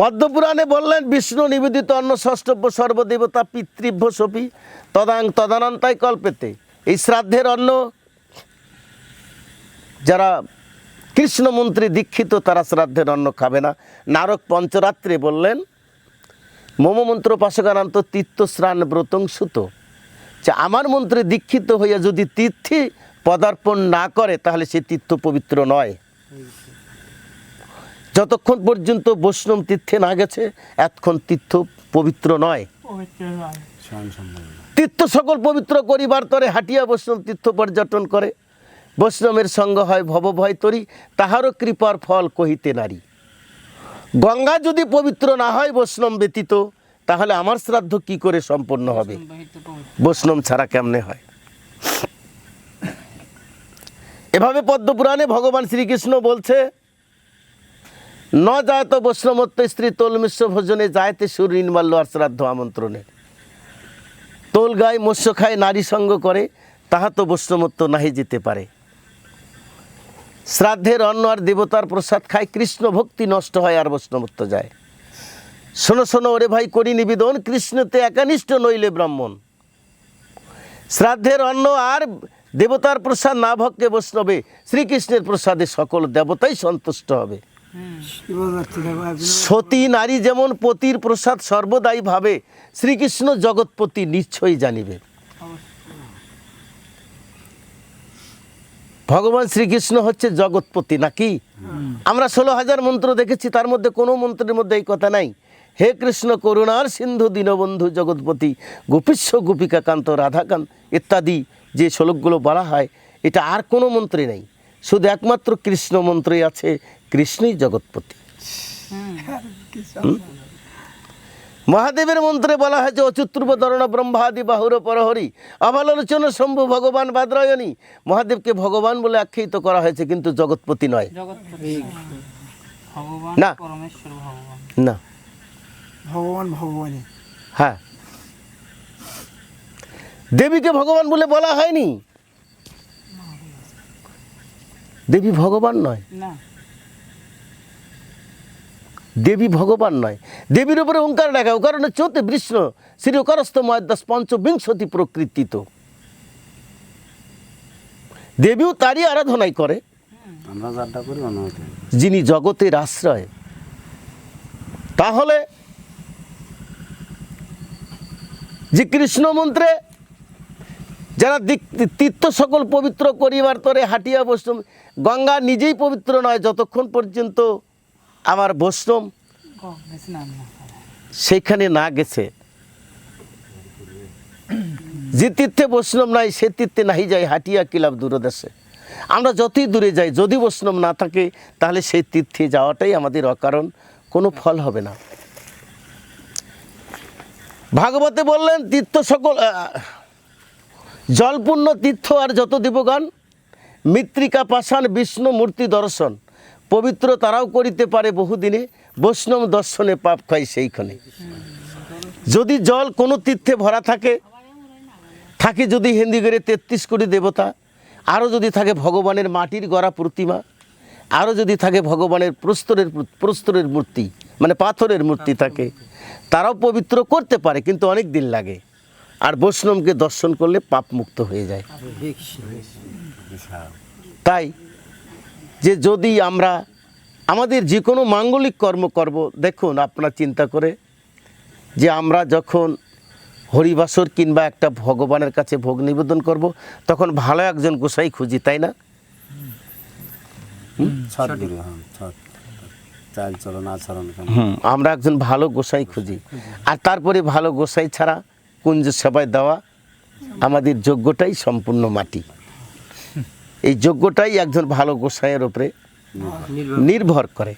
পদ্মপুরাণে বললেন, বিষ্ণু নিবেদিত অন্ন ষষ্ঠব্য সর্বদেবতা পিতৃভ্য সপি তদাং তদানন্তায় কল্পেতে। এই শ্রাদ্ধের অন্ন যারা কৃষ্ণমন্ত্রী দীক্ষিত, তারা শ্রাদ্ধের অন্ন খাবে না। নারক পঞ্চরাত্রে বললেন মমমন্ত্র পাশকারান্ত তীর্থ স্নান ব্রতং সুত। যে আমার মন্ত্রে দীক্ষিত হইয়া যদি তীর্থে পদার্পণ না করে, তাহলে সে তীর্থ পবিত্র নয়। যতক্ষণ পর্যন্ত বৈষ্ণব তীর্থে না গেছে এতক্ষণ তীর্থ পবিত্র নয়। তীর্থ সকল পবিত্র করিবার তরে হাটিয়া বৈষ্ণব তীর্থ পর্যটন করে। বৈষ্ণবের সঙ্গ হয় ভবভয় তরি তাহারও কৃপার ফল কহিতে নারী। গঙ্গা যদি পবিত্র না হয় বৈষ্ণব ব্যতীত তাহলে আমার শ্রাদ্ধ কি করে সম্পন্ন হবে? বৈষ্ণব ছাড়া কেমনে হয়? এভাবে পদ্মপুরাণে ভগবান শ্রীকৃষ্ণ বলছে ন যায়ত বৈষ্ণবত্ব স্ত্রী তোলমিশ্র ভোজনে যায়তে সুর নির্মাল্য আর শ্রাদ্ধ আমন্ত্রণে। তোল গায়ে মৎস্য খায়, নারী সঙ্গ করে তাহা তো বৈষ্ণবত্ব নাহি যেতে পারে। শ্রাদ্ধের অন্ন আর দেবতার প্রসাদ খায়, কৃষ্ণ ভক্তি নষ্ট হয় আর বৈষ্ণবত্ব যায়। শোনো শোনো, ওরে ভাই, করি নিবেদন, কৃষ্ণতে একানিষ্ঠ নইলে ব্রাহ্মণ। শ্রাদ্ধের অন্ন আর দেবতার প্রসাদ না ভক্কে বৈষ্ণবে, শ্রীকৃষ্ণের প্রসাদে সকল দেবতাই সন্তুষ্ট হবে। সতী নারী যেমন পতির প্রসাদ সর্বদাই ভাবে, শ্রীকৃষ্ণ জগৎপতি নিশ্চয়ই জানিবে। ভগবান শ্রীকৃষ্ণ হচ্ছে জগৎপতি নাকি? আমরা ষোলো হাজার মন্ত্র দেখেছি, তার মধ্যে কোনো মন্ত্রের মধ্যে এই কথা নাই। হে কৃষ্ণ করুণার সিন্ধু দীনবন্ধু জগৎপতি গোপীশ্ব গোপিকাকান্ত, রাধাকান্ত ইত্যাদি যে শ্লোকগুলো বলা হয়, এটা আর কোনো মন্ত্রে নেই। শুধু একমাত্র কৃষ্ণ মন্ত্রই আছে কৃষ্ণই জগৎপতি? মহাদেবের মন্ত্রে বলা হয়েছে অচুত্রূপ ধরণ ব্রহ্মাদি বাহুর পরহরি অবলোচন শম্ভু ভগবান বাদ্রায়ণী। মহাদেবকে ভগবান বলে আখ্যায়িত করা হয়েছে কিন্তু জগৎপতি নয়। না। না। ভগবান ভগবানী হ্যাঁ। দেবীকে ভগবান বলে বলা হয়নি? দেবী ভগবান নয়? না। দেবী ভগবান নয়। দেবীর উপরে ওঙ্কার ডাকা কারণ চোতে বিষ্ণু শ্রী করস্ত ময়দাস পঞ্চবিংশতি প্রকৃতিত। দেবীও তারই আরাধনাই করে। যিনি জগতের আশ্রয়। তাহলে যে কৃষ্ণ মন্ত্রে যারা তীর্থ সকল পবিত্র করিবার তরে হাটিয়া বৈষ্ণব গঙ্গা নিজেই পবিত্র নয় যতক্ষণ পর্যন্ত আমার বৈষ্ণব সেইখানে না গেছে। যে তীর্থে বৈষ্ণব নাই, সে তীর্থে নাহি যায়, হাটিয়া কিলাব দূরদেশে আমরা যতই দূরে যাই, যদি বৈষ্ণব না থাকে, তাহলে সেই তীর্থে যাওয়াটাই আমাদের অকারণ, কোনো ফল হবে না। ভাগবতে বললেন, তীর্থ সকল জলপূর্ণ তীর্থ আর যত দেবগণ, মৃত্তিকা পাষাণ, বিষ্ণু মূর্তি দর্শন। পবিত্র তারাও করিতে পারে বহুদিনে বৈষ্ণব দর্শনে পাপ খায় সেইখানে। যদি জল কোনো তীর্থে ভরা থাকে থাকে যদি হিন্দিগড়ে তেত্রিশ কোটি দেবতা আরও যদি থাকে ভগবানের মাটির গড়া প্রতিমা আরও যদি থাকে ভগবানের প্রস্তরের প্রস্তরের মূর্তি মানে পাথরের মূর্তি থাকে তারাও পবিত্র করতে পারে কিন্তু অনেক দিন লাগে। আর বৈষ্ণবকে দর্শন করলে পাপ মুক্ত হয়ে যায়। তাই যে যদি আমরা আমাদের যে কোনো মাঙ্গলিক কর্ম করব দেখুন আপনারা চিন্তা করে যে আমরা যখন হরিবাসর কিংবা একটা ভগবানের কাছে ভোগ নিবেদন করব তখন ভালো একজন গোসাই খুঁজি তাই না? হ্যাঁ আমরা একজন ভালো গোসাই খুঁজি। আর তারপরে ভালো গোসাই ছাড়া কুঞ্জ সেবায় দেওয়া আমাদের যোগ্যটাই সম্পূর্ণ মাটি। এই যোগ্যটাই একজন ভালো গোসাইয়ের উপরে নির্ভর করে।